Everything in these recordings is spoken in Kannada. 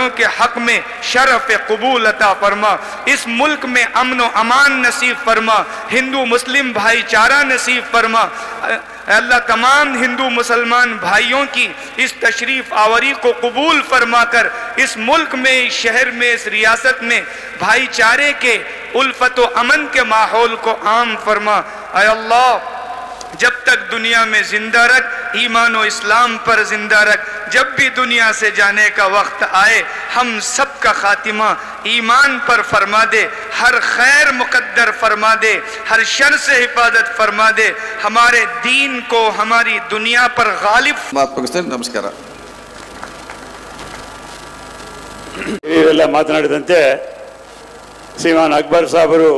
के हक में शरफ कबूल अता फरमा। इस मुल्क में अमन व अमान नसीब फरमा। हिंदू, मुस्लिम भाईचारा नसीब फरमा। अल्लाह तमाम हिंदू, मुसलमान भाइयों की इस तशरीफ़ आवरी को कबूल फरमा कर इस मुल्क में, इस शहर में, इस रियासत में भाईचारे के उल्फत अमन के माहौल को आम फरमा। अल्लाह जब तक दुनिया में जिंदा रख ईमान और इस्लाम पर जिंदा रख जब भी दुनिया से जाने का वक्त आए हम सब का खातिमा ईमान पर फरमा दे हर खैर मुकद्दर फरमा दे हर शर से हिफाजत फरमा दे हमारे दीन को हमारी दुनिया पर गालिब ಮಾತು ಮುಗಿಸ್ತೇನೆ ನಮಸ್ಕಾರ ಹಿರಿಯರೆಲ್ಲ ಮಾತನಾಡಿದಂತೆ ಶ್ರೀಮಾನ್ ಅಕ್ಬರ್ ಸಾಹಬರು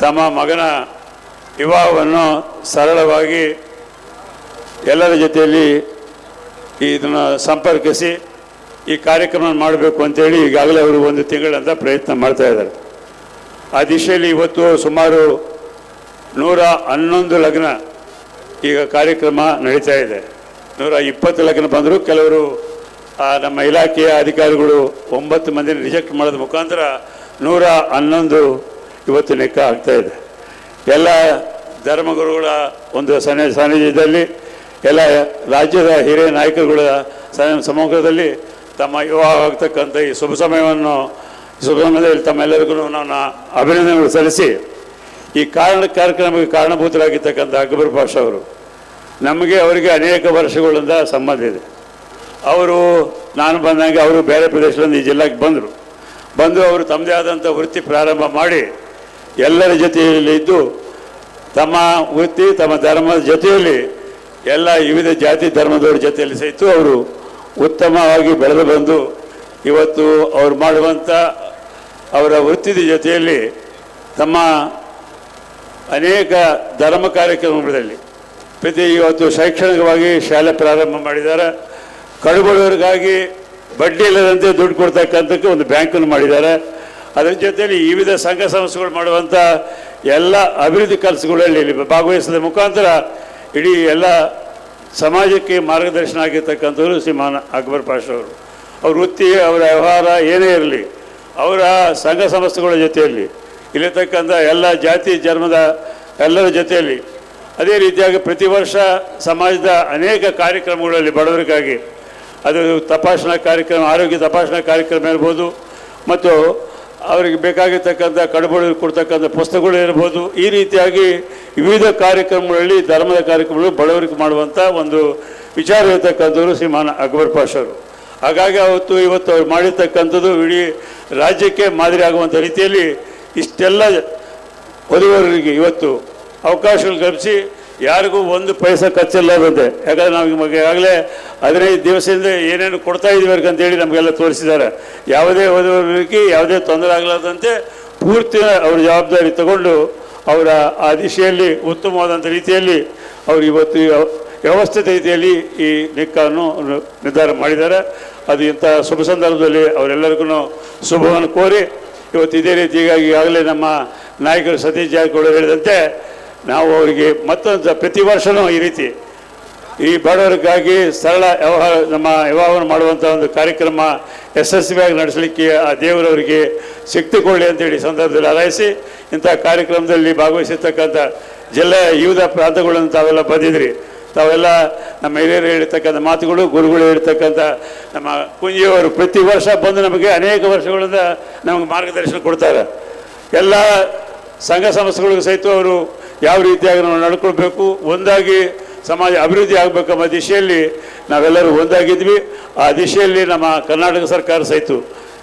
ತಮ್ಮ ಮಗನ ವಿವಾಹವನ್ನು ಸರಳವಾಗಿ ಎಲ್ಲರ ಜೊತೆಯಲ್ಲಿ ಇದನ್ನು ಸಂಪರ್ಕಿಸಿ ಈ ಕಾರ್ಯಕ್ರಮ ಮಾಡಬೇಕು ಅಂತೇಳಿ ಈಗಾಗಲೇ ಅವರು ಒಂದು ತಿಂಗಳಂತ ಪ್ರಯತ್ನ ಮಾಡ್ತಾ ಇದ್ದಾರೆ. ಆ ದಿಶೆಯಲ್ಲಿ ಇವತ್ತು ಸುಮಾರು ನೂರ ಹನ್ನೊಂದು ಲಗ್ನ ಈಗ ಕಾರ್ಯಕ್ರಮ ನಡೀತಾ ಇದೆ. ನೂರ ಇಪ್ಪತ್ತು ಲಗ್ನ ಬಂದರೂ ಕೆಲವರು ನಮ್ಮ ಇಲಾಖೆಯ ಅಧಿಕಾರಿಗಳು ಒಂಬತ್ತು ಮಂದಿ ರಿಜೆಕ್ಟ್ ಮಾಡೋದ ಮುಖಾಂತರ ನೂರ ಹನ್ನೊಂದು ಇವತ್ತು ಲೆಕ್ಕ ಆಗ್ತಾ ಇದೆ. ಎಲ್ಲ ಧರ್ಮಗುರುಗಳ ಒಂದು ಸನ್ನಿ ಸಾನ್ನಿಧ್ಯದಲ್ಲಿ ಎಲ್ಲ ರಾಜ್ಯದ ಹಿರಿಯ ನಾಯಕರುಗಳ ಸಮ್ಮುಖದಲ್ಲಿ ತಮ್ಮ ವಿವಾಹ ಆಗ್ತಕ್ಕಂಥ ಈ ಶುಭ ಸಮಯವನ್ನು ಶುಭ ಸಮಯದಲ್ಲಿ ತಮ್ಮೆಲ್ಲರಿಗೂ ನಾನು ಅಭಿನಂದನೆಗಳು ಸಲ್ಲಿಸಿ, ಈ ಕಾರಣ ಕಾರ್ಯಕ್ರಮಕ್ಕೆ ಕಾರಣಭೂತರಾಗಿರ್ತಕ್ಕಂಥ ಅಕ್ಬರ್ ಪಾಷ ಅವರು, ನಮಗೆ ಅವರಿಗೆ ಅನೇಕ ವರ್ಷಗಳಿಂದ ಸಂಬಂಧ ಇದೆ. ಅವರು, ನಾನು ಬಂದಾಗ ಅವರು ಬೇರೆ ಪ್ರದೇಶದಿಂದ ಈ ಜಿಲ್ಲೆಗೆ ಬಂದರು. ಬಂದು ಅವರು ತಮ್ಮದೇ ಆದಂಥ ವೃತ್ತಿ ಪ್ರಾರಂಭ ಮಾಡಿ ಎಲ್ಲರ ಜೊತೆಯಲ್ಲಿ ಇದ್ದು ತಮ್ಮ ವೃತ್ತಿ, ತಮ್ಮ ಧರ್ಮದ ಜೊತೆಯಲ್ಲಿ ಎಲ್ಲ ವಿವಿಧ ಜಾತಿ ಧರ್ಮದವರ ಜೊತೆಯಲ್ಲಿ ಸಹಿತ ಅವರು ಉತ್ತಮವಾಗಿ ಬೆಳೆದು ಬಂದು, ಇವತ್ತು ಅವರು ಮಾಡುವಂಥ ಅವರ ವೃತ್ತಿದ ಜೊತೆಯಲ್ಲಿ ತಮ್ಮ ಅನೇಕ ಧರ್ಮ ಕಾರ್ಯಕ್ರಮಗಳಲ್ಲಿ ಪ್ರತಿ ಇವತ್ತು ಶೈಕ್ಷಣಿಕವಾಗಿ ಶಾಲೆ ಪ್ರಾರಂಭ ಮಾಡಿದ್ದಾರೆ. ಕಡುಬಡವರಿಗಾಗಿ ಬಡ್ಡಿ ಇಲ್ಲದಂತೆ ದುಡ್ಡು ಕೊಡ್ತಕ್ಕಂಥಕ್ಕೆ ಒಂದು ಬ್ಯಾಂಕನ್ನು ಮಾಡಿದ್ದಾರೆ. ಅದರ ಜೊತೆಯಲ್ಲಿ ವಿವಿಧ ಸಂಘ ಸಂಸ್ಥೆಗಳು ಮಾಡುವಂಥ ಎಲ್ಲ ಅಭಿವೃದ್ಧಿ ಕೆಲಸಗಳಲ್ಲಿ ಇಲ್ಲಿ ಭಾಗವಹಿಸಿದ ಮುಖಾಂತರ ಇಡೀ ಎಲ್ಲ ಸಮಾಜಕ್ಕೆ ಮಾರ್ಗದರ್ಶನ ಆಗಿರ್ತಕ್ಕಂಥವ್ರು ಶ್ರೀಮಾನ್ ಅಕ್ಬರ್ ಪಾಷವರು ಅವರು. ಅವ್ರ ವೃತ್ತಿ, ಅವರ ವ್ಯವಹಾರ ಏನೇ ಇರಲಿ, ಅವರ ಸಂಘ ಸಂಸ್ಥೆಗಳ ಜೊತೆಯಲ್ಲಿ, ಇಲ್ಲಿರ್ತಕ್ಕಂಥ ಎಲ್ಲ ಜಾತಿ, ಜನ್ಮದ ಎಲ್ಲರ ಜೊತೆಯಲ್ಲಿ, ಅದೇ ರೀತಿಯಾಗಿ ಪ್ರತಿ ವರ್ಷ ಸಮಾಜದ ಅನೇಕ ಕಾರ್ಯಕ್ರಮಗಳಲ್ಲಿ ಬಡವರಿಗಾಗಿ, ಅದು ತಪಾಸಣಾ ಕಾರ್ಯಕ್ರಮ, ಆರೋಗ್ಯ ತಪಾಸಣಾ ಕಾರ್ಯಕ್ರಮ ಇರ್ಬೋದು ಮತ್ತು ಅವರಿಗೆ ಬೇಕಾಗಿರ್ತಕ್ಕಂಥ ಕಡುಬಡವರು ಕೊಡ್ತಕ್ಕಂಥ ಪುಸ್ತಕಗಳು ಇರ್ಬೋದು. ಈ ರೀತಿಯಾಗಿ ವಿವಿಧ ಕಾರ್ಯಕ್ರಮಗಳಲ್ಲಿ, ಧರ್ಮದ ಕಾರ್ಯಕ್ರಮಗಳು ಬಡವರಿಗೆ ಮಾಡುವಂಥ ಒಂದು ವಿಚಾರ ಇರತಕ್ಕಂಥವ್ರು ಶ್ರೀಮಾನ್ ಅಕ್ಬರ್ ಪಾಷರು ಹಾಗಾಗಿ ಅವತ್ತು ಇವತ್ತು ಅವ್ರು ಮಾಡಿರ್ತಕ್ಕಂಥದ್ದು ಇಡೀ ರಾಜ್ಯಕ್ಕೆ ಮಾದರಿ ಆಗುವಂಥ ರೀತಿಯಲ್ಲಿ ಇಷ್ಟೆಲ್ಲ ವಧುವರರಿಗೆ ಇವತ್ತು ಅವಕಾಶಗಳು ಕಲ್ಪಿಸಿ ಯಾರಿಗೂ ಒಂದು ಪೈಸೆ ಖರ್ಚಿಲ್ಲದಂತೆ. ಯಾಕಂದರೆ ನಾವು ನಿಮಗೆ ಈಗಾಗಲೇ ಹದಿನೈದು ದಿವಸದಿಂದ ಏನೇನು ಕೊಡ್ತಾ ಇದ್ದೀವಿ ಅಂತೇಳಿ ನಮಗೆಲ್ಲ ತೋರಿಸಿದ್ದಾರೆ. ಯಾವುದೇ ಓದುವವರಿಗೆ ಯಾವುದೇ ತೊಂದರೆ ಆಗಲಾರ್ದಂತೆ ಪೂರ್ತಿ ಅವ್ರ ಜವಾಬ್ದಾರಿ ತಗೊಂಡು ಅವರ ಆ ದಿಶೆಯಲ್ಲಿ ಉತ್ತಮವಾದಂಥ ರೀತಿಯಲ್ಲಿ ಅವರು ಇವತ್ತು ವ್ಯವಸ್ಥಿತ ರೀತಿಯಲ್ಲಿ ಈ ನಿಕ್ಕನ್ನು ನಿರ್ಧಾರ ಮಾಡಿದ್ದಾರೆ. ಅದು ಇಂಥ ಶುಭ ಸಂದರ್ಭದಲ್ಲಿ ಅವರೆಲ್ಲರಿಗೂ ಶುಭವನ್ನು ಕೋರಿ ಇವತ್ತು ಇದೇ ರೀತಿಯಾಗಿ ಆಗಲೇ ನಮ್ಮ ನಾಯಕರು ಸತೀಶ್ ಜಾರಕಿಹೊಳಿ ಹೇಳಿದಂತೆ ನಾವು ಅವರಿಗೆ ಮತ್ತೊಂದು ಪ್ರತಿ ವರ್ಷವೂ ಈ ರೀತಿ ಈ ಬಡವರಿಗಾಗಿ ಸರಳ ವ್ಯವಹಾರ, ನಮ್ಮ ವ್ಯವಹಾರ ಮಾಡುವಂಥ ಒಂದು ಕಾರ್ಯಕ್ರಮ ಯಶಸ್ವಿಯಾಗಿ ನಡೆಸಲಿಕ್ಕೆ ಆ ದೇವರವರಿಗೆ ಶಕ್ತಿ ಕೊಡಲಿ ಅಂತೇಳಿ ಸಂದರ್ಭದಲ್ಲಿ ಹಾರೈಸಿ, ಇಂಥ ಕಾರ್ಯಕ್ರಮದಲ್ಲಿ ಭಾಗವಹಿಸಿರ್ತಕ್ಕಂಥ ಜಿಲ್ಲೆಯ ವಿವಿಧ ಪ್ರಾಂತಗಳನ್ನು ತಾವೆಲ್ಲ ಬಂದಿದ್ರಿ. ತಾವೆಲ್ಲ ನಮ್ಮ ಹಿರಿಯರು ಹೇಳಿರ್ತಕ್ಕಂಥ ಮಾತುಗಳು, ಗುರುಗಳು ಹೇಳಿರ್ತಕ್ಕಂಥ ನಮ್ಮ ಕುಂಜಿಯವರು ಪ್ರತಿ ವರ್ಷ ಬಂದು ನಮಗೆ ಅನೇಕ ವರ್ಷಗಳಿಂದ ನಮಗೆ ಮಾರ್ಗದರ್ಶನ ಕೊಡ್ತಾರೆ. ಎಲ್ಲ ಸಂಘ ಸಂಸ್ಥೆಗಳಿಗೂ ಸಹಿತ ಅವರು ಯಾವ ರೀತಿಯಾಗಿ ನಾವು ನಡ್ಕೊಳ್ಬೇಕು, ಒಂದಾಗಿ ಸಮಾಜ ಅಭಿವೃದ್ಧಿ ಆಗಬೇಕೆಂಬ ದಿಶೆಯಲ್ಲಿ ನಾವೆಲ್ಲರೂ ಒಂದಾಗಿದ್ವಿ. ಆ ದಿಶೆಯಲ್ಲಿ ನಮ್ಮ ಕರ್ನಾಟಕ ಸರ್ಕಾರ ಸಹಿತ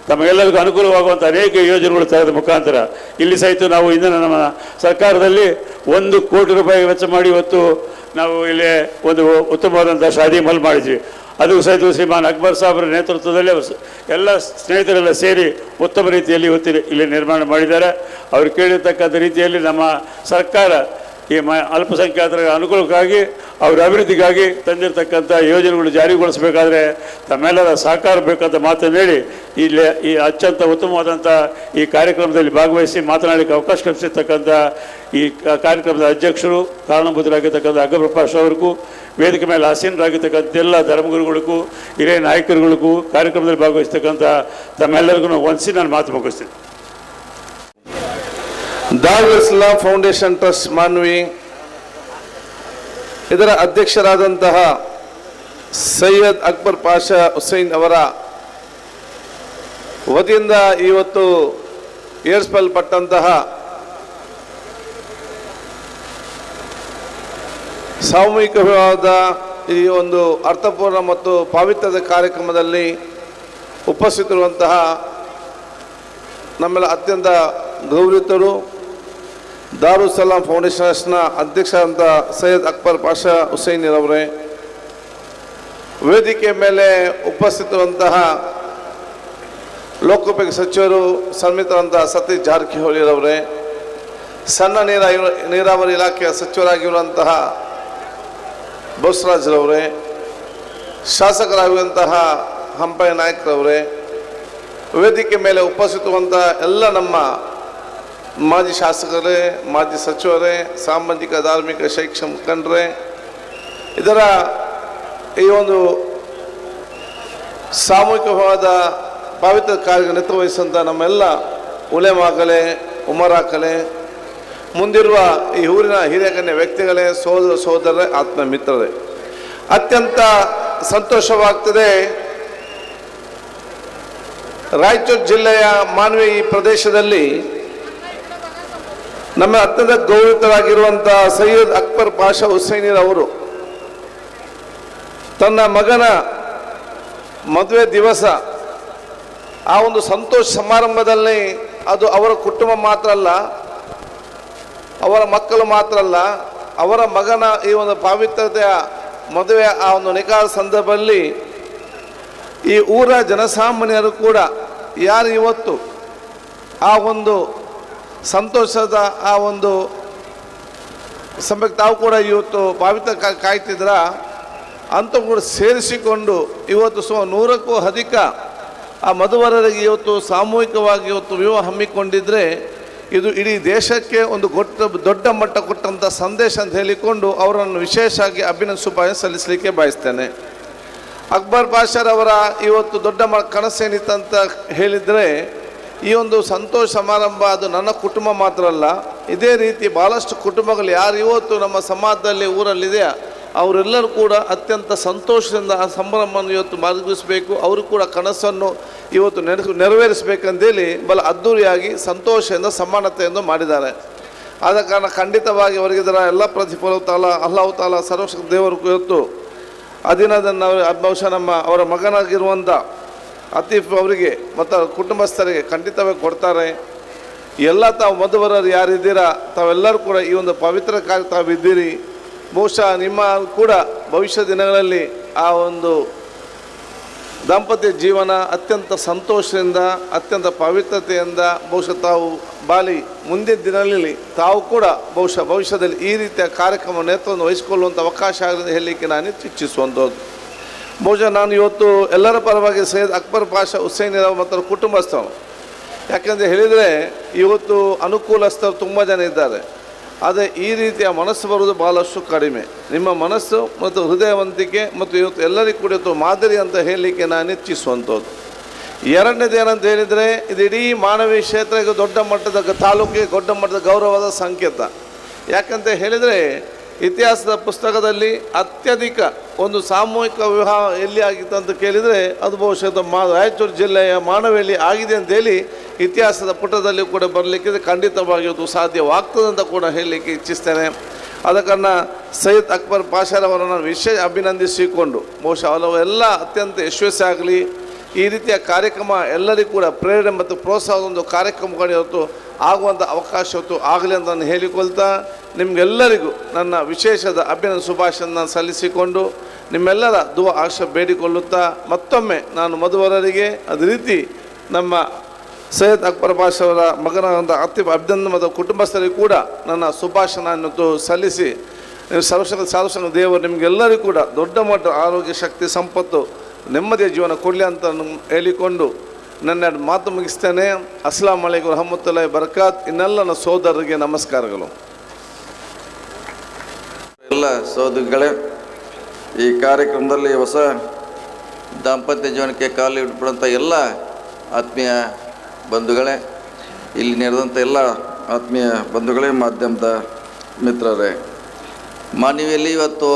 ತಮಗೆಲ್ಲರಿಗೂ ಅನುಕೂಲವಾಗುವಂಥ ಅನೇಕ ಯೋಜನೆಗಳು ತರದ ಮುಖಾಂತರ ಇಲ್ಲಿ ಸಹಿತ ನಾವು ಇಂದಿನ ನಮ್ಮ ಸರ್ಕಾರದಲ್ಲಿ ಒಂದು ಕೋಟಿ ರೂಪಾಯಿ ವೆಚ್ಚ ಮಾಡಿ ಇವತ್ತು ನಾವು ಇಲ್ಲಿ ಒಂದು ಉತ್ತಮವಾದಂಥ ಶಾದಿ ಮಲ್ ಮಾಡಿದ್ವಿ ಅದು ಸಹಿತ ಶ್ರೀಮಾನ್ ಅಕ್ಬರ್ ಸಾಹೇಬರ ನೇತೃತ್ವದಲ್ಲಿ ಅವರು ಎಲ್ಲ ಸ್ನೇಹಿತರೆಲ್ಲ ಸೇರಿ ಉತ್ತಮ ರೀತಿಯಲ್ಲಿ ಇವತ್ತು ಇಲ್ಲಿ ನಿರ್ಮಾಣ ಮಾಡಿದ್ದಾರೆ. ಅವರು ಕೇಳಿರ್ತಕ್ಕಂಥ ರೀತಿಯಲ್ಲಿ ನಮ್ಮ ಸರ್ಕಾರ ಈ ಮ ಅಲ್ಪಸಂಖ್ಯಾತರ ಅನುಕೂಲಕ್ಕಾಗಿ, ಅವರ ಅಭಿವೃದ್ಧಿಗಾಗಿ ತಂದಿರತಕ್ಕಂಥ ಯೋಜನೆಗಳು ಜಾರಿಗೊಳಿಸಬೇಕಾದ್ರೆ ತಮ್ಮೆಲ್ಲರ ಸಹಕಾರ ಬೇಕಂತ ಮಾತನ್ನು ಹೇಳಿ ಇಲ್ಲಿ ಈ ಅತ್ಯಂತ ಉತ್ತಮವಾದಂಥ ಈ ಕಾರ್ಯಕ್ರಮದಲ್ಲಿ ಭಾಗವಹಿಸಿ ಮಾತನಾಡಲಿಕ್ಕೆ ಅವಕಾಶ ಕಲ್ಪಿಸಿರ್ತಕ್ಕಂಥ ಈ ಕಾರ್ಯಕ್ರಮದ ಅಧ್ಯಕ್ಷರು ಕಾರಣಭೂತರಾಗಿರ್ತಕ್ಕಂಥ ಅಗ್ರಪ್ರಕಾಶ್ ಅವರಿಗೂ ವೇದಿಕೆ ಮೇಲೆ ಆಸೀನರಾಗಿರ್ತಕ್ಕಂಥ ಎಲ್ಲ ಧರ್ಮಗುರುಗಳಿಗೂ, ಹಿರಿಯ ನಾಯಕರುಗಳಿಗೂ ಕಾರ್ಯಕ್ರಮದಲ್ಲಿ ಭಾಗವಹಿಸ್ತಕ್ಕಂಥ ತಮ್ಮೆಲ್ಲರಿಗೂ ಒಂದಿಸಿ ನಾನು ಮಾತು ಮುಗಿಸ್ತೀನಿ. Darul Islam foundation trust Manvi. ಇದರ ಅಧ್ಯಕ್ಷರಾದಂತಹ ಸೈಯದ್ ಅಕ್ಬರ್ ಪಾಷಾ ಹುಸೈನ್ ಅವರ ವತಿಯಿಂದ ಇವತ್ತು ಏರ್ಸ್ಪಲ್ಪಟ್ಟಂತಹ ಸಾಮೂಹಿಕ ವಿವಾಹದ ಈ ಒಂದು ಅರ್ಥಪೂರ್ಣ ಮತ್ತು ಪಾವಿತ್ರ್ಯದ ಕಾರ್ಯಕ್ರಮದಲ್ಲಿ ಉಪಸ್ಥಿತಿರುವಂತಹ ನಮ್ಮೆಲ್ಲ ಅತ್ಯಂತ ಗೌರವಿತರು ದಾರು ಸಲಾಂ ಫೌಂಡೇಶನ್ಸ್ನ ಅಧ್ಯಕ್ಷರಾದಂಥ ಸೈಯದ್ ಅಕ್ಬರ್ ಪಾಷಾ ಹುಸೈನಿರವರೇ ವೇದಿಕೆ ಮೇಲೆ ಉಪಸ್ಥಿತಿರುವಂತಹ ಲೋಕೋಪಯೋಗಿ ಸಚಿವರು ಸನ್ಮಿತರಂತಹ ಸತೀಶ್ ಜಾರಕಿಹೊಳಿರವರೇ ಸಣ್ಣ ನೀರ ನೀರಾವರಿ ಇಲಾಖೆಯ ಸಚಿವರಾಗಿರುವಂತಹ ಬೋಸರಾಜ್ರವರೇ ಶಾಸಕರಾಗಿರುವಂತಹ ಹಂಪಯ್ಯ ನಾಯಕರವರೇ, ವೇದಿಕೆ ಮೇಲೆ ಉಪಸ್ಥಿತವಂಥ ಎಲ್ಲ ನಮ್ಮ ಮಾಜಿ ಶಾಸಕರೇ, ಮಾಜಿ ಸಚಿವರೇ, ಸಾಮಾಜಿಕ, ಧಾರ್ಮಿಕ ಶೈಕ್ಷಣಿಕ ಮುಖಂಡರೇ, ಇದರ ಈ ಒಂದು ಸಾಮೂಹಿಕವಾದ ಪಾವಿತ್ರ ಕಾರ್ಯ ನಿರ್ವಹಿಸಿದಂಥ ನಮ್ಮೆಲ್ಲ ಉಲೇಮಾಗಲೆ, ಉಮರಾಕಲೆ ಮುಂದಿರುವ ಈ ಊರಿನ ಹಿರಿಯಗಣ್ಯ ವ್ಯಕ್ತಿಗಳೇ ಸೋದರ ಸೋದರರೇ ಆತ್ಮ ಮಿತ್ರರೇ. ಅತ್ಯಂತ ಸಂತೋಷವಾಗ್ತದೆ ರಾಯಚೂರು ಜಿಲ್ಲೆಯ ಮಾನ್ವಿ ಈ ಪ್ರದೇಶದಲ್ಲಿ ನಮ್ಮ ಅತ್ಯಂತ ಗೌರವಿತರಾಗಿರುವಂಥ ಸೈಯದ್ ಅಕ್ಬರ್ ಪಾಷಾ ಅವರು ತನ್ನ ಮಗನ ಮದುವೆ ದಿವಸ ಆ ಒಂದು ಸಂತೋಷ ಸಮಾರಂಭದಲ್ಲಿ ಅದು ಅವರ ಕುಟುಂಬ ಮಾತ್ರ ಅಲ್ಲ ಅವರ ಮಕ್ಕಳು ಮಾತ್ರ ಅಲ್ಲ, ಅವರ ಮಗನ ಈ ಒಂದು ಪಾವಿತ್ರತೆಯ ಮದುವೆ ಆ ಒಂದು ನಿಖಾ ಸಂದರ್ಭದಲ್ಲಿ ಈ ಊರ ಜನಸಾಮಾನ್ಯರು ಕೂಡ ಯಾರು ಇವತ್ತು ಆ ಒಂದು ಸಂತೋಷದ ಆ ಒಂದು ಸಮಯಕ್ಕೆ ತಾವು ಕೂಡ ಇವತ್ತು ಪಾವಿತ್ರ ಕಾಯ್ತಿದ್ರ, ಅಂತ ಕೂಡ ಸೇರಿಸಿಕೊಂಡು ಇವತ್ತು ಸುಮಾರು ನೂರಕ್ಕೂ ಅಧಿಕ ಆ ಮಧುವರರಿಗೆ ಇವತ್ತು ಸಾಮೂಹಿಕವಾಗಿ ಇವತ್ತು ವಿವಾಹ ಹಮ್ಮಿಕೊಂಡಿದ್ರೆ ಇದು ಇಡೀ ದೇಶಕ್ಕೆ ಒಂದು ಗೊಟ್ಟ, ದೊಡ್ಡ ಮಟ್ಟ ಕೊಟ್ಟಂಥ ಸಂದೇಶ ಅಂತ ಹೇಳಿಕೊಂಡು ಅವರನ್ನು ವಿಶೇಷವಾಗಿ ಅಭಿನಂದ ಶುಭಾಯ ಸಲ್ಲಿಸಲಿಕ್ಕೆ ಬಯಸ್ತೇನೆ. ಅಕ್ಬರ್ ಬಾಷರವರ ಇವತ್ತು ದೊಡ್ಡ ಮ ಕನಸೇನಿತ್ತಂತ ಹೇಳಿದರೆ, ಈ ಒಂದು ಸಂತೋಷ ಸಮಾರಂಭ ಅದು ನನ್ನ ಕುಟುಂಬ ಮಾತ್ರ ಅಲ್ಲ, ಇದೇ ರೀತಿ ಭಾಳಷ್ಟು ಕುಟುಂಬಗಳು ಯಾರು ಇವತ್ತು ನಮ್ಮ ಸಮಾಜದಲ್ಲಿ ಊರಲ್ಲಿದೆಯಾ? ಅವರೆಲ್ಲರೂ ಕೂಡ ಅತ್ಯಂತ ಸಂತೋಷದಿಂದ ಆ ಸಂಭ್ರಮವನ್ನು ಇವತ್ತು ಮರುಗಿಸಬೇಕು ಅವರು ಕೂಡ ಕನಸನ್ನು ಇವತ್ತು ನೆರವು ನೆರವೇರಿಸಬೇಕಂತೇಳಿ ಬಲ ಅದ್ಧೂರಿಯಾಗಿ ಸಂತೋಷದಿಂದ ಸಮಾನತೆಯನ್ನು ಮಾಡಿದ್ದಾರೆ. ಆದ ಕಾರಣ ಖಂಡಿತವಾಗಿ ಅವರಿಗೆ ಇದರ ಎಲ್ಲ ಪ್ರತಿಫಲವು ತಾಲ, ಅಲ್ಲಾಹು ತಾಲ ಸರ್ವಶಕ್ತ ದೇವರು ಇವತ್ತು ಅದಿನದನ್ನು ಬಹುಶಃ ನಮ್ಮ ಅವರ ಮಗನಾಗಿರುವಂಥ ಅತೀಫ್ ಅವರಿಗೆ ಮತ್ತು ಕುಟುಂಬಸ್ಥರಿಗೆ ಖಂಡಿತವಾಗಿ ಕೊಡ್ತಾರೆ. ಎಲ್ಲ ತಾವು ಮಧುವರರು ಯಾರಿದ್ದೀರಾ, ತಾವೆಲ್ಲರೂ ಕೂಡ ಈ ಒಂದು ಪವಿತ್ರ ಕಾರ್ಯ ತಾವು ಇದ್ದೀರಿ ಬಹುಶಃ ನಿಮ್ಮ ಕೂಡ ಭವಿಷ್ಯ ದಿನಗಳಲ್ಲಿ ಆ ಒಂದು ದಾಂಪತ್ಯ ಜೀವನ ಅತ್ಯಂತ ಸಂತೋಷದಿಂದ, ಅತ್ಯಂತ ಪವಿತ್ರತೆಯಿಂದ ಬಹುಶಃ ತಾವು ಬಾಲಿ ಮುಂದಿನ ದಿನಗಳಲ್ಲಿ ತಾವು ಕೂಡ ಬಹುಶಃ ಭವಿಷ್ಯದಲ್ಲಿ ಈ ರೀತಿಯ ಕಾರ್ಯಕ್ರಮ ನೇತೃತ್ವವನ್ನು ವಹಿಸಿಕೊಳ್ಳುವಂಥ ಅವಕಾಶ ಆಗಲಿದೆ ಹೇಳಲಿಕ್ಕೆ ನಾನು ಇಚ್ಛಿಸುವಂಥದ್ದು ಬಹುಶಃ ನಾನು ಇವತ್ತು ಎಲ್ಲರ ಪರವಾಗಿ ಸೈಯದ್ ಅಕ್ಬರ್ ಪಾಷಾ ಹುಸೈನಿರವ್ ಮತ್ತು ಕುಟುಂಬಸ್ಥರು ಯಾಕೆಂದರೆ ಹೇಳಿದರೆ ಇವತ್ತು ಅನುಕೂಲಸ್ಥರು ತುಂಬ ಜನ ಇದ್ದಾರೆ. ಆದರೆ ಈ ರೀತಿಯ ಮನಸ್ಸು ಬರುವುದು ಭಾಳಷ್ಟು ಕಡಿಮೆ. ನಿಮ್ಮ ಮನಸ್ಸು ಮತ್ತು ಹೃದಯವಂತಿಕೆ ಮತ್ತು ಇವತ್ತು ಎಲ್ಲರಿಗೂ ಕೂಡ ಇವತ್ತು ಮಾದರಿ ಅಂತ ಹೇಳಲಿಕ್ಕೆ ನಾನು ಇಚ್ಛಿಸುವಂಥದ್ದು. ಎರಡನೇದು ಏನಂತ ಹೇಳಿದರೆ ಇದು ಇಡೀ ಮಾನವೀಯ ಕ್ಷೇತ್ರಕ್ಕೆ ದೊಡ್ಡ ಮಟ್ಟದ ತಾಲೂಕಿಗೆ ದೊಡ್ಡ ಮಟ್ಟದ ಗೌರವದ ಸಂಕೇತ. ಯಾಕಂತ ಹೇಳಿದರೆ ಇತಿಹಾಸದ ಪುಸ್ತಕದಲ್ಲಿ ಅತ್ಯಧಿಕ ಒಂದು ಸಾಮೂಹಿಕ ವಿವಾಹ ಎಲ್ಲಿ ಆಗಿತ್ತು ಅಂತ ಕೇಳಿದರೆ ಅದು ಬಹುಶಃ ಮಾ, ರಾಯಚೂರು ಜಿಲ್ಲೆಯ ಮಾನವೇಲಿ ಆಗಿದೆ ಅಂತೇಳಿ ಇತಿಹಾಸದ ಪುಟದಲ್ಲಿ ಕೂಡ ಬರಲಿಕ್ಕೆ ಖಂಡಿತವಾಗಿಯೂ ಸಾಧ್ಯವಾಗ್ತದೆ ಅಂತ ಕೂಡ ಹೇಳಲಿಕ್ಕೆ ಇಚ್ಛಿಸ್ತೇನೆ. ಅದಕ್ಕನ್ನು ಸೈಯದ್ ಅಕ್ಬರ್ ಪಾಷಾರವರನ್ನು ನಾನು ವಿಶೇಷ ಅಭಿನಂದಿಸಿಕೊಂಡು, ಬಹುಶಃ ಎಲ್ಲ ಅತ್ಯಂತ ಯಶಸ್ವಿ ಆಗಲಿ. ಈ ರೀತಿಯ ಕಾರ್ಯಕ್ರಮ ಎಲ್ಲರಿಗೂ ಕೂಡ ಪ್ರೇರಣೆ ಮತ್ತು ಪ್ರೋತ್ಸಾಹದ ಒಂದು ಕಾರ್ಯಕ್ರಮಗಳು ಇವತ್ತು ಆಗುವಂಥ ಅವಕಾಶ ಇವತ್ತು ಆಗಲಿ ಅಂತ ನಾನು ಹೇಳಿಕೊಳ್ತಾ, ನಿಮಗೆಲ್ಲರಿಗೂ ನನ್ನ ವಿಶೇಷದ ಅಭಿನಂದ ಶುಭಾಶಯನ ಸಲ್ಲಿಸಿಕೊಂಡು ನಿಮ್ಮೆಲ್ಲರ ದುವ ಆಶ ಬೇಡಿಕೊಳ್ಳುತ್ತಾ ಮತ್ತೊಮ್ಮೆ ನಾನು ಮಧುವರರಿಗೆ ಅದೇ ರೀತಿ ನಮ್ಮ ಸೈಯದ್ ಅಕ್ಬರ್ ಬಾಷ್ ಅವರ ಮಗನಾದಂಥ ಅತಿ ಅಭಿನಂದನದ ಕುಟುಂಬಸ್ಥರಿಗೆ ಕೂಡ ನನ್ನ ಶುಭಾಶಯನನ್ನು ಸಲ್ಲಿಸಿ ಸರ್ವಶಕ್ತ ಸಾರ್ವಶಕ್ತ ದೇವರು, ನಿಮಗೆಲ್ಲರಿಗೂ ಕೂಡ ದೊಡ್ಡ ಮಟ್ಟ ಆರೋಗ್ಯ, ಶಕ್ತಿ, ಸಂಪತ್ತು ನೆಮ್ಮದಿಯ ಜೀವನ ಕೊಡಲಿ ಅಂತ ಹೇಳಿಕೊಂಡು ನನ್ನ ಮಾತು ಮುಗಿಸ್ತೇನೆ. ಅಸ್ಲಾಂ ಅಲೈಕು ರಹಮತ್ತುಲ್ಲಾಹಿ ಬರಕಾತ್. ಇನ್ನೆಲ್ಲ ನನ್ನ ಸೋದರರಿಗೆ ನಮಸ್ಕಾರಗಳು. ಎಲ್ಲ ಸೋದರಿಗಳೇ, ಈ ಕಾರ್ಯಕ್ರಮದಲ್ಲಿ ಹೊಸ ದಾಂಪತ್ಯ ಜೀವನಕ್ಕೆ ಕಾಲು ಇಟ್ಬಿಡೋಂಥ ಎಲ್ಲ ಆತ್ಮೀಯ ಬಂಧುಗಳೇ, ಇಲ್ಲಿ ನೆರೆದಂಥ ಎಲ್ಲ ಆತ್ಮೀಯ ಬಂಧುಗಳೇ, ಮಾಧ್ಯಮದ ಮಿತ್ರರೇ. ಮಾನವಿಯಲ್ಲಿ ಇವತ್ತು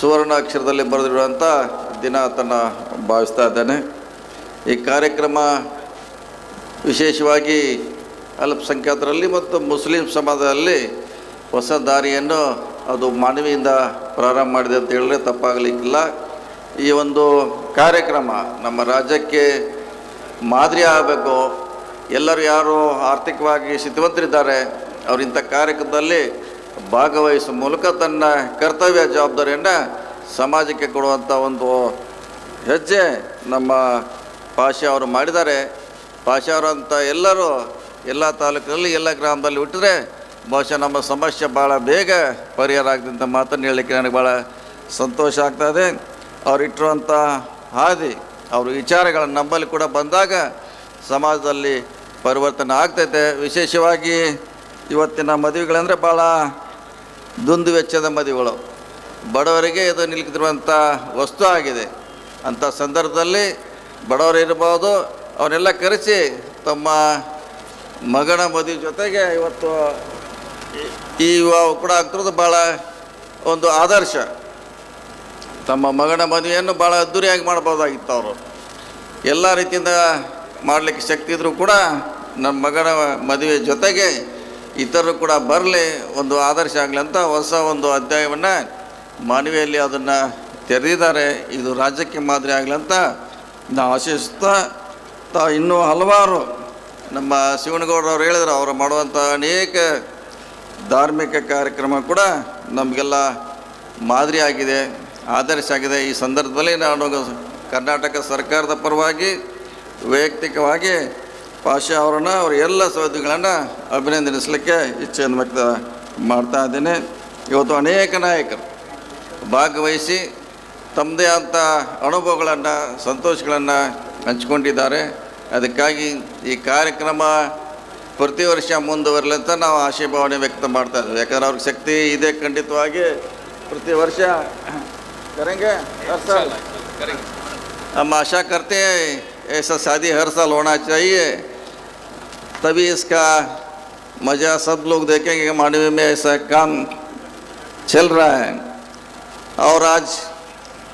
ಸುವರ್ಣ ಅಕ್ಷರದಲ್ಲಿ ಬರೆದಿರುವಂಥ ದಿನ ತನ್ನ ಭಾವಿಸ್ತಾ ಇದ್ದಾನೆ. ಈ ಕಾರ್ಯಕ್ರಮ ವಿಶೇಷವಾಗಿ ಅಲ್ಪಸಂಖ್ಯಾತರಲ್ಲಿ ಮತ್ತು ಮುಸ್ಲಿಂ ಸಮಾಜದಲ್ಲಿ ಹೊಸ ದಾರಿಯನ್ನು ಅದು ಮಾನವಿಯಿಂದ ಪ್ರಾರಂಭ ಮಾಡಿದೆ ಅಂತ ಹೇಳಿದ್ರೆ ತಪ್ಪಾಗಲಿಕ್ಕಿಲ್ಲ. ಈ ಒಂದು ಕಾರ್ಯಕ್ರಮ ನಮ್ಮ ರಾಜ್ಯಕ್ಕೆ ಮಾದರಿ ಆಗಬೇಕು. ಎಲ್ಲರೂ ಯಾರು ಆರ್ಥಿಕವಾಗಿ ಸ್ಥಿತಿವಂತರಿದ್ದಾರೆ ಅವರಿಂಥ ಕಾರ್ಯಕ್ರಮದಲ್ಲಿ ಭಾಗವಹಿಸುವ ಮೂಲಕ ತನ್ನ ಕರ್ತವ್ಯ ಜವಾಬ್ದಾರಿಯನ್ನು ಸಮಾಜಕ್ಕೆ ಕೊಡುವಂಥ ಒಂದು ಹೆಜ್ಜೆ ನಮ್ಮ ಪಾಷೆ ಅವರು ಮಾಡಿದ್ದಾರೆ. ಪಾಷಾ ಅವರಂಥ ಎಲ್ಲರೂ ಎಲ್ಲ ತಾಲೂಕಿನಲ್ಲಿ, ಎಲ್ಲ ಗ್ರಾಮದಲ್ಲಿ ಹುಟ್ಟಿದ್ರೆ ಬಹುಶಃ ನಮ್ಮ ಸಮಸ್ಯೆ ಭಾಳ ಬೇಗ ಪರಿಹಾರ ಆಗ್ತದೆ ಅಂತ ಮಾತನ್ನು ಹೇಳಲಿಕ್ಕೆ ನನಗೆ ಭಾಳ ಸಂತೋಷ ಆಗ್ತಾಯಿದೆ ಅವ್ರು ಇಟ್ಟಿರುವಂಥ ಹಾದಿ, ಅವ್ರ ವಿಚಾರಗಳನ್ನು ನಮ್ಮಲ್ಲಿ ಕೂಡ ಬಂದಾಗ ಸಮಾಜದಲ್ಲಿ ಪರಿವರ್ತನೆ ಆಗ್ತೈತೆ. ವಿಶೇಷವಾಗಿ ಇವತ್ತಿನ ಮದುವೆಗಳಂದರೆ ಭಾಳ ದುಂದು ವೆಚ್ಚದ ಮದುವೆಗಳು. ಬಡವರಿಗೆ ಇದು ನಿಲ್ಕಿರುವಂಥ ವಸ್ತು ಆಗಿದೆ. ಅಂಥ ಸಂದರ್ಭದಲ್ಲಿ ಬಡವರು ಇರಬಹುದು ಅವನ್ನೆಲ್ಲ ಕರೆಸಿ ತಮ್ಮ ಮಗನ ಮದುವೆ ಜೊತೆಗೆ ಇವತ್ತು ಈ- ವಿವಾಹ ಕೂಡ ಆಗ್ತಿರೋದು ಭಾಳ ಒಂದು ಆದರ್ಶ. ತಮ್ಮ ಮಗನ ಮದುವೆಯನ್ನು ಭಾಳ ಅದ್ದೂರಿಯಾಗಿ ಮಾಡ್ಬೋದಾಗಿತ್ತು ಅವರು. ಎಲ್ಲ ರೀತಿಯಿಂದ ಮಾಡಲಿಕ್ಕೆ ಶಕ್ತಿ ಇದ್ದರೂ ಕೂಡ ನಮ್ಮ ಮಗನ ಮದುವೆ ಜೊತೆಗೆ ಇತರರು ಕೂಡ ಬರಲಿ, ಒಂದು ಆದರ್ಶ ಆಗಲಿ ಅಂತ ಹೊಸ ಒಂದು ಅಧ್ಯಾಯವನ್ನು ಮಾನವಿಯಲ್ಲಿ ಅದನ್ನು ತೆರೆದಿದ್ದಾರೆ, ಇದು ರಾಜ್ಯಕ್ಕೆ ಮಾದರಿ ಅಂತ ನಾವು ಆಶಿಸ್ತಾ, ತಾ ಇನ್ನೂ ಹಲವಾರು ನಮ್ಮ ಶಿವನಗೌಡರವ್ರು ಹೇಳಿದ್ರು, ಅವರು ಮಾಡುವಂಥ ಅನೇಕ ಧಾರ್ಮಿಕ ಕಾರ್ಯಕ್ರಮ ಕೂಡ ನಮಗೆಲ್ಲ ಮಾದರಿಯಾಗಿದೆ ಆದರ್ಶ ಆಗಿದೆ. ಈ ಸಂದರ್ಭದಲ್ಲಿ ನಾನು ಕರ್ನಾಟಕ ಸರ್ಕಾರದ ಪರವಾಗಿ ವೈಯಕ್ತಿಕವಾಗಿ ಪಾಷಾ ಅವರನ್ನು ಅವರ ಎಲ್ಲ ಸಹೋದ್ಯೋಗಿಗಳನ್ನು ಅಭಿನಂದಿಸಲಿಕ್ಕೆ ಇಚ್ಛೆಯನ್ನು ವ್ಯಕ್ತ ಮಾಡ್ತಾ ಇದ್ದೇನೆ. ಇವತ್ತು ಅನೇಕ ನಾಯಕರು ಭಾಗವಹಿಸಿ ತಮ್ಮದೇ ಆದ ಅನುಭವಗಳನ್ನು ಸಂತೋಷಗಳನ್ನು ಹಂಚ್ಕೊಂಡಿದ್ದಾರೆ ಅದಕ್ಕಾಗಿ ಈ ಕಾರ್ಯಕ್ರಮ ಪ್ರತಿ ವರ್ಷ ಮುಂದುವರಲಿ ಅಂತ ನಾವು ಆಶೀಭಾವನೆ ವ್ಯಕ್ತ ಮಾಡ್ತಾ ಇದ್ದೀವಿ ಯಾಕಂದ್ರೆ ಅವ್ರಿಗೆ ಶಕ್ತಿ ಇದೆ ಖಂಡಿತವಾಗಿ ಪ್ರತಿ ವರ್ಷ ಕರೆಂಗೆ हर साल हम आशा करते हैं ऐसा शादी हर साल होना चाहिए तभी इसका मज़ा सब लोग देखेंगे कि मानवीय में ऐसा काम चल रहा है और आज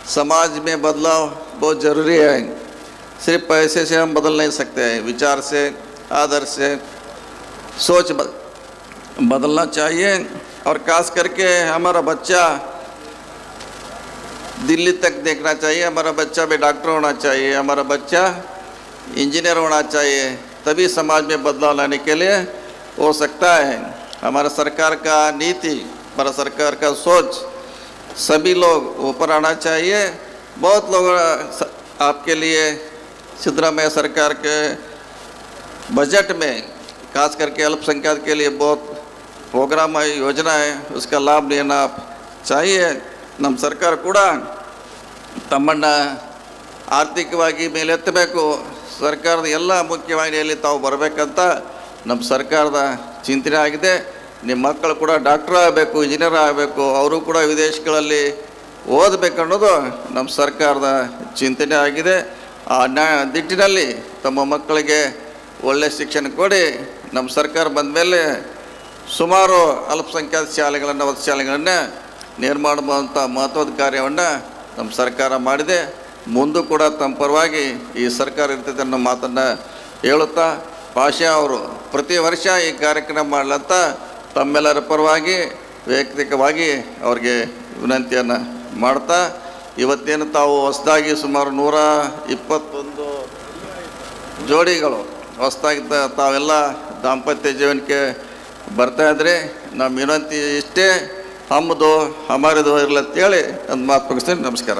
समाज में बदलाव बहुत ज़रूरी है। सिर्फ़ पैसे से हम बदल नहीं सकते हैं। विचार से आदर्श से सोच बद, बदलना चाहिए। और खास करके हमारा बच्चा दिल्ली तक देखना चाहिए। हमारा बच्चा भी डॉक्टर होना चाहिए। हमारा बच्चा इंजीनियर होना चाहिए। तभी समाज में बदलाव लाने के लिए हो सकता है। हमारा सरकार का नीति हमारा सरकार का सोच सभी लोग ऊपर आना चाहिए बहुत लोग स- आपके लिए सिद्धरामैया सरकार के बजट में खास करके अल्पसंख्यक के लिए बहुत प्रोग्राम है योजना है उसका लाभ लेना आप चाहिए ನಮ್ಮ ಸರ್ಕಾರ ಕೂಡ ತಮ್ಮನ್ನು ಆರ್ಥಿಕವಾಗಿ ಮೇಲೆತ್ತಬೇಕು ಸರ್ಕಾರದ ಎಲ್ಲ ಮುಖ್ಯವಾಹಿನಿಯಲ್ಲಿ ತಾವು ಬರಬೇಕಂತ ನಮ್ಮ ಸರ್ಕಾರದ ಚಿಂತನೆ ಆಗಿದೆ ನಿಮ್ಮ ಮಕ್ಕಳು ಕೂಡ ಡಾಕ್ಟ್ರ್ ಆಗಬೇಕು, ಇಂಜಿನಿಯರ್ ಆಗಬೇಕು, ಅವರು ಕೂಡ ವಿದೇಶಗಳಲ್ಲಿ ಓದಬೇಕನ್ನೋದು ನಮ್ಮ ಸರ್ಕಾರದ ಚಿಂತನೆ ಆಗಿದೆ. ಆ ದಿಟ್ಟಿನಲ್ಲಿ ತಮ್ಮ ಮಕ್ಕಳಿಗೆ ಒಳ್ಳೆಯ ಶಿಕ್ಷಣ ಕೊಡಿ. ನಮ್ಮ ಸರ್ಕಾರ ಬಂದ ಮೇಲೆ ಸುಮಾರು ಅಲ್ಪಸಂಖ್ಯಾತ ಶಾಲೆಗಳನ್ನು ವಸತಿ ಶಾಲೆಗಳನ್ನು ನಿರ್ಮಾಣ ಮಾಡುವಂಥ ಮಹತ್ವದ ಕಾರ್ಯವನ್ನು ನಮ್ಮ ಸರ್ಕಾರ ಮಾಡಿದೆ. ಮುಂದೂ ಕೂಡ ತಮ್ಮ ಪರವಾಗಿ ಈ ಸರ್ಕಾರ ಇರ್ತೈತೆ ಅನ್ನೋ ಮಾತನ್ನು ಹೇಳುತ್ತಾ, ಪಾಷಾ ಅವರು, ಪ್ರತಿ ವರ್ಷ ಈ ಕಾರ್ಯಕ್ರಮ ಮಾಡಲಂತ ತಮ್ಮೆಲ್ಲರ ಪರವಾಗಿ ವೈಯಕ್ತಿಕವಾಗಿ ಅವ್ರಿಗೆ ವಿನಂತಿಯನ್ನು ಮಾಡ್ತಾ, ಇವತ್ತೇನು ತಾವು ಹೊಸದಾಗಿ ಸುಮಾರು ನೂರ ಇಪ್ಪತ್ತೊಂದು ಜೋಡಿಗಳು ಹೊಸದಾಗಿ ತಾವೆಲ್ಲ ದಾಂಪತ್ಯ ಜೀವನಕ್ಕೆ ಬರ್ತಾ ಇದ್ರೆ. ನಮ್ಮ ವಿನಂತಿ ಇಷ್ಟೇ ತಮ್ಮದು ಹಮಾರಿದು ಇರಲಿ ಅಂತೇಳಿ ಒಂದು ಮಾತು ಮುಗಿಸ್ತೀನಿ. ನಮಸ್ಕಾರ.